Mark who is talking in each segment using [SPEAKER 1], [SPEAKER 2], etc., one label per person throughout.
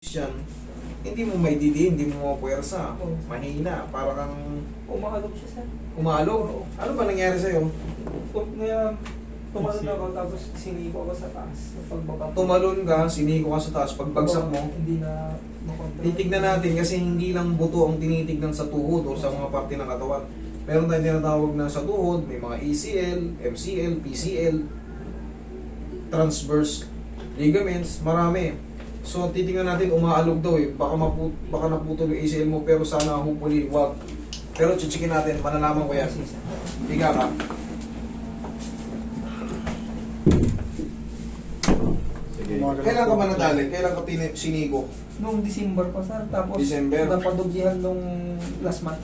[SPEAKER 1] yan, hindi mo may didi, hindi mo mapuwersa.
[SPEAKER 2] Oo.
[SPEAKER 1] Mahina, para kang
[SPEAKER 2] Umahalog siya sir.
[SPEAKER 1] umalo. Ano ba nangyari sa'yo?
[SPEAKER 2] Pag ngayon, tumalon ako tapos siniko ako sa taas. Pagbaba.
[SPEAKER 1] Tumalon ka, siniko ka sa taas, pagbagsak mo,
[SPEAKER 2] Hindi na makontrol.
[SPEAKER 1] titignan natin kasi hindi lang buto ang tinitignan sa tuhod o sa mga parte ng katawan. Meron tayong tinatawag na sa tuhod, may mga ECL, MCL, PCL, transverse ligaments, marami. So titingnan natin umaalog daw eh. Baka mapu baka naputol yung ACL mo pero sana hopefully wag. Pero chichikin natin, malalaman ko yan. Higa ka. Kailan ka ba nadali? Kailan ka sinigo?
[SPEAKER 2] Noong December pa sir. Tapos
[SPEAKER 1] December?
[SPEAKER 2] napadugjihan nung last month.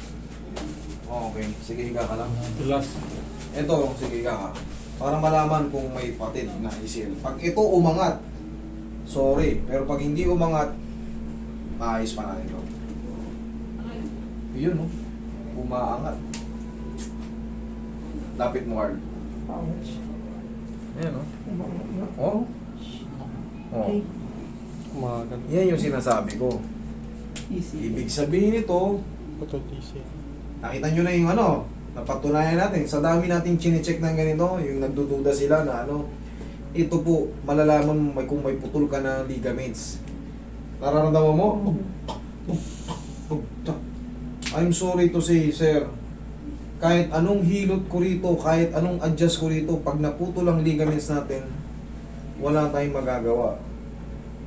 [SPEAKER 1] Oh, okay. Sige, higa ka lang.
[SPEAKER 3] Last.
[SPEAKER 1] Ito, sige higa ka. Para malaman kung may patid na ACL. Pag ito umangat, sorry. Pero pag hindi umangat, maayos pa natin ito. Yun, no? Umaangat. Lapit mo, Carl.
[SPEAKER 2] Ouch.
[SPEAKER 1] Ayan, no?
[SPEAKER 2] Umaangat.
[SPEAKER 1] Oh. Oh.
[SPEAKER 3] Kumagal.
[SPEAKER 1] Yan yung sinasabi ko.
[SPEAKER 2] Easy.
[SPEAKER 1] Ibig sabihin nito, nakita nyo na yung ano, napatunayan natin. Sa dami natin chinecheck ng ganito, yung nagdududa sila na ano, ito po, malalaman mo may, kung may putol ka na ligaments. Nararamdaman mo? I'm sorry to say, sir. Kahit anong hilot ko rito, kahit anong adjust ko rito, pag naputol ang ligaments natin, wala tayong magagawa.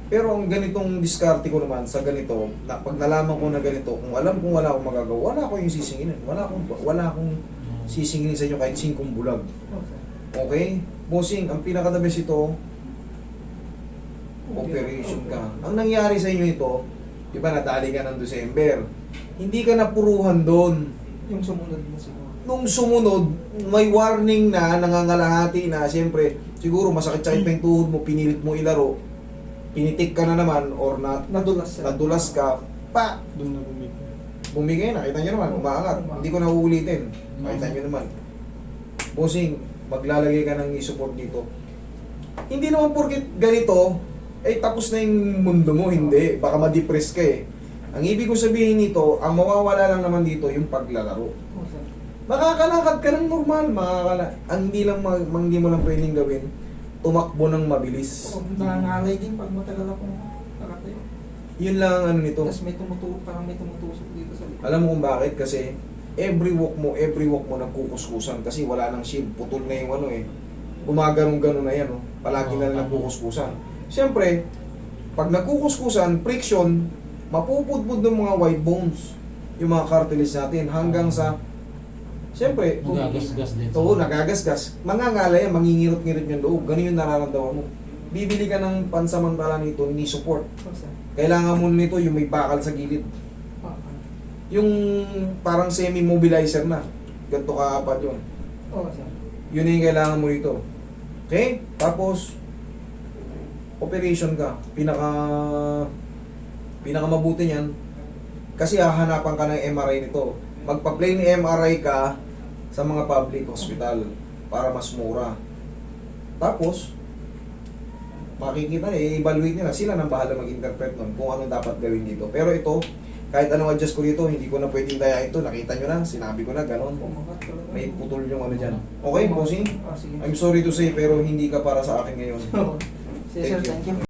[SPEAKER 1] Pero ang ganitong diskarte ko naman sa ganito, na pag nalaman ko na ganito, kung alam kong wala akong magagawa, wala akong yung sisinginin. Wala akong, wala akong sisinginin sa inyo kahit singkong bulag. Okay? Bossing, ang best ito, operation ka. Ang nangyari sa inyo ito, di ba nadali ka ng December, hindi ka napuruhan doon.
[SPEAKER 2] Yung sumunod na siguro.
[SPEAKER 1] Nung sumunod, may warning na, nangangalahati na, siyempre, siguro masakit-sakit pa yung tuhod mo, pinilit mo ilaro, pinitik ka na naman, or na,
[SPEAKER 2] Nadulas sir.
[SPEAKER 1] nadulas ka, pa,
[SPEAKER 3] Doon na bumigay.
[SPEAKER 1] bumigay na, kita nyo naman, umaangat. Hindi ko na uulitin. Nakita nyo naman. Bossing, maglalagay ka ng i-support dito. Hindi naman porket ganito, eh tapos na yung mundo mo, hindi. Baka ma-depress ka eh. Ang ibig ko sabihin nito, ang mawawala lang naman dito, yung paglalaro. Makakalakad ka ng normal, makakala. Ang hindi lang ma- hindi mo lang pwedeng gawin, tumakbo ng mabilis.
[SPEAKER 2] Oh, nangangalay din pag matagal akong nakatayo.
[SPEAKER 1] Yun lang ang ano nito.
[SPEAKER 2] Tapos may tumutusok, parang may tumutusok dito sa likod.
[SPEAKER 1] Alam mo kung bakit? Kasi every walk mo, every walk mo nagkukuskusan kasi wala nang shield. Putol na yung ano eh. Gumaganong-ganon na yan. Oh. Palagi na lang nagkukuskusan. Siyempre, pag nagkukuskusan, friction, mapupudpud ng mga white bones. Yung mga cartilage natin hanggang sa Siyempre,
[SPEAKER 3] Nagagasgas din.
[SPEAKER 1] Oo, nagagasgas. Mangangala yan, mangingirot-ngirot yung loob. Ganun yung nararamdaman mo. Bibili ka ng pansamantala nito, ni support.
[SPEAKER 2] Oh.
[SPEAKER 1] Kailangan mo nito yung may bakal sa gilid. Yung parang semi-mobilizer na. Ganito kaapat yun.
[SPEAKER 2] Oh, sir.
[SPEAKER 1] Yun yung kailangan mo dito. Okay? Tapos, operation ka. Pinaka, pinaka mabuti niyan. Kasi hahanapan ka ng MRI nito. Magpa-plain MRI ka sa mga public hospital para mas mura. Tapos, makikita, i-evaluate nila. Sila nang bahala mag-interpret nun kung ano dapat gawin dito. Pero ito, kahit anong adjust ko dito, hindi ko na pwedeng dayain ito. Nakita nyo na, sinabi ko na, ganon. May putol yung ano dyan. Okay, bossing?
[SPEAKER 2] Ah.
[SPEAKER 1] I'm sorry to say, pero hindi ka para sa akin ngayon.
[SPEAKER 2] Thank you.